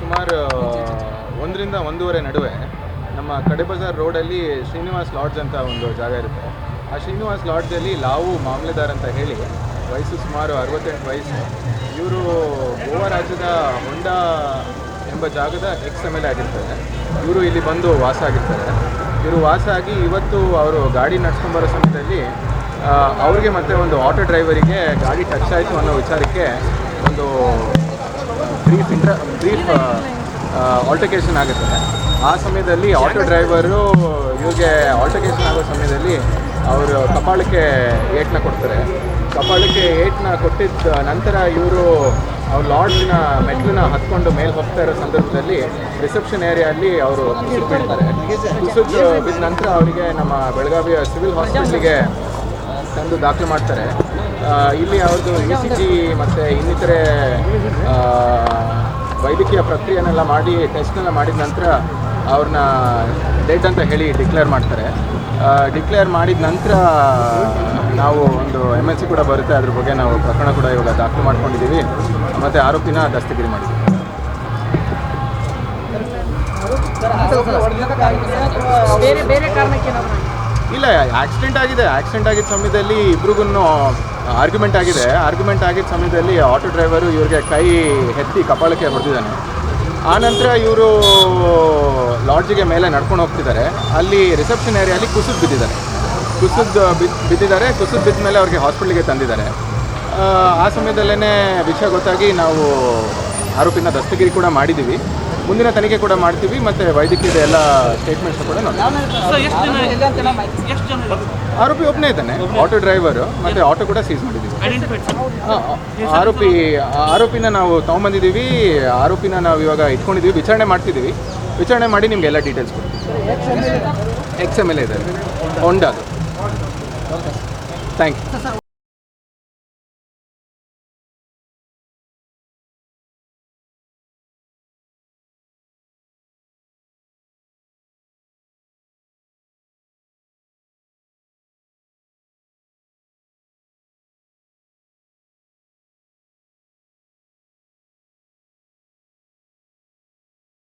ಸುಮಾರು ಒಂದರಿಂದ ಒಂದೂವರೆ ನಡುವೆ ನಮ್ಮ ಕಡೆಬಜಾರ್ ರೋಡಲ್ಲಿ ಶ್ರೀನಿವಾಸ್ ಲಾಡ್ಜ್ ಅಂತ ಒಂದು ಜಾಗ ಇರುತ್ತೆ. ಆ ಶ್ರೀನಿವಾಸ್ ಲಾಡ್ಜಲ್ಲಿ ಲಾವು ಮಾಮಲೆದಾರ್ ಅಂತ ಹೇಳಿ ವಯಸ್ಸು ಸುಮಾರು ಅರವತ್ತೆಂಟು ವಯಸ್ಸು. ಇವರು ಗೋವಾ ರಾಜ್ಯದ ಹೊಂಡಾ ಎಂಬ ಜಾಗದ ಎಕ್ಸ್ ಎಂ ಎಲ್ ಆಗಿರ್ತಾರೆ. ಇವರು ಇಲ್ಲಿ ಬಂದು ವಾಸ ಆಗಿರ್ತಾರೆ. ಇವರು ವಾಸ ಆಗಿ ಇವತ್ತು ಅವರು ಗಾಡಿ ನಡ್ಸ್ಕೊಂಬರೋ ಸಮಯದಲ್ಲಿ ಅವ್ರಿಗೆ ಮತ್ತೆ ಒಂದು ಆಟೋ ಡ್ರೈವರಿಗೆ ಗಾಡಿ ಟಚ್ ಆಯಿತು ಅನ್ನೋ ವಿಚಾರಕ್ಕೆ ಒಂದು ಬ್ರೀಫ್ ಇಂಟ್ರ ಬ್ರೀಫ್ ಆಲ್ಟರ್ಕೇಶನ್ ಆಗುತ್ತೆ. ಆ ಸಮಯದಲ್ಲಿ ಆಟೋ ಡ್ರೈವರು ಇವ್ರಿಗೆ ಆಲ್ಟರ್ಕೇಶನ್ ಆಗೋ ಸಮಯದಲ್ಲಿ ಅವರು ಕಪಾಳಕ್ಕೆ ಏಟ್ನ ಕೊಡ್ತಾರೆ. ಕಪಾಳಕ್ಕೆ ಏಟ್ನ ಕೊಟ್ಟಿದ್ದ ನಂತರ ಇವರು ಅವ್ರು ಲಾಡ್ಜ್ನ ಮೆಟ್ಲನ್ನ ಹತ್ಕೊಂಡು ಮೇಲೆ ಹೋಗ್ತಾ ಇರೋ ಸಂದರ್ಭದಲ್ಲಿ ರಿಸೆಪ್ಷನ್ ಏರಿಯಲ್ಲಿ ಅವರು ಬೀಳ್ತಾರೆ. ಕುಸಿದು ಬಿದ್ದ ನಂತರ ಅವರಿಗೆ ನಮ್ಮ ಬೆಳಗಾವಿಯ ಸಿವಿಲ್ ಹಾಸ್ಪಿಟ್ಲಿಗೆ ತಂದು ದಾಖಲು ಮಾಡ್ತಾರೆ. ಇಲ್ಲಿ ಅವ್ರದ್ದು ಇ ಸಿ ಜಿ ಮತ್ತು ಇನ್ನಿತರೆ ವೈದ್ಯಕೀಯ ಪ್ರಕ್ರಿಯೆನೆಲ್ಲ ಮಾಡಿ ಟೆಸ್ಟ್ನೆಲ್ಲ ಮಾಡಿದ ನಂತರ ಅವ್ರನ್ನ ಡೆಡ್ ಅಂತ ಹೇಳಿ ಡಿಕ್ಲೇರ್ ಮಾಡ್ತಾರೆ. ಡಿಕ್ಲೇರ್ ಮಾಡಿದ ನಂತರ ನಾವು ಒಂದು ಎಂ ಎಲ್ ಸಿ ಕೂಡ ಬರುತ್ತೆ. ಅದ್ರ ಬಗ್ಗೆ ನಾವು ಪ್ರಕರಣ ಕೂಡ ಇವಾಗ ದಾಖಲು ಮಾಡ್ಕೊಂಡಿದ್ದೀವಿ. ಮತ್ತು ಆರೋಪಿನ ದಸ್ತಗಿರಿ ಮಾಡಿದ್ದೀವಿ. ಇಲ್ಲ ಆಕ್ಸಿಡೆಂಟ್ ಆಗಿದೆ. ಆಕ್ಸಿಡೆಂಟ್ ಆಗಿದ್ದ ಸಮಯದಲ್ಲಿ ಇಬ್ರಿಗೂ ಆರ್ಗ್ಯುಮೆಂಟ್ ಆಗಿದೆ. ಆರ್ಗ್ಯುಮೆಂಟ್ ಆಗಿದ್ದ ಸಮಯದಲ್ಲಿ ಆಟೋ ಡ್ರೈವರು ಇವ್ರಿಗೆ ಕೈ ಎತ್ತಿ ಕಪಾಳಕ್ಕೆ ಹೊಡೆದಿದ್ದಾನೆ. ಆನಂತರ ಇವರು ಲಾಡ್ಜಿಗೆ ಮೇಲೆ ನಡ್ಕೊಂಡು ಹೋಗ್ತಿದ್ದಾರೆ. ಅಲ್ಲಿ ರಿಸೆಪ್ಷನ್ ಏರಿಯಲ್ಲಿ ಕುಸಿದು ಬಿದ್ದಿದ್ದಾರೆ. ಕುಸಿದು ಬಿದ್ದು ಬಿದ್ದಿದ್ದಾರೆ. ಕುಸಿದು ಬಿದ್ದ ಮೇಲೆ ಅವ್ರಿಗೆ ಹಾಸ್ಪಿಟ್ಲಿಗೆ ತಂದಿದ್ದಾರೆ. ಆ ಸಮಯದಲ್ಲೇ ವಿಷಯ ಗೊತ್ತಾಗಿ ನಾವು ಆರೋಪಿನ ದಸ್ತಗಿರಿ ಕೂಡ ಮಾಡಿದ್ದೀವಿ. ಮುಂದಿನ ತನಿಖೆ ಕೂಡ ಮಾಡ್ತೀವಿ ಮತ್ತು ವೈದ್ಯಕೀಯದ ಎಲ್ಲ ಸ್ಟೇಟ್ಮೆಂಟ್ಸ್ ಕೂಡ? ಆರೋಪಿ ಒಬ್ಬನೇ ಇದ್ದಾನೆ ಆಟೋ ಡ್ರೈವರು ಮತ್ತು ಆಟೋ ಕೂಡ ಸೀಸ್ ಮಾಡಿದ್ದೀವಿ ಆರೋಪಿ ಆರೋಪಿನ ನಾವು ತೊಗೊಂಬಂದಿದ್ದೀವಿ ಆರೋಪಿನ ನಾವು ಇವಾಗ ಇಟ್ಕೊಂಡಿದ್ದೀವಿ ವಿಚಾರಣೆ ಮಾಡ್ತಿದ್ದೀವಿ ವಿಚಾರಣೆ ಮಾಡಿ ನಿಮ್ಗೆ ಎಲ್ಲ ಡೀಟೇಲ್ಸ್ ಕೊಡ್ತೀವಿ. X M L A? ಇದೆ. ಹೊಂಡಾ ಥ್ಯಾಂಕ್ ಯು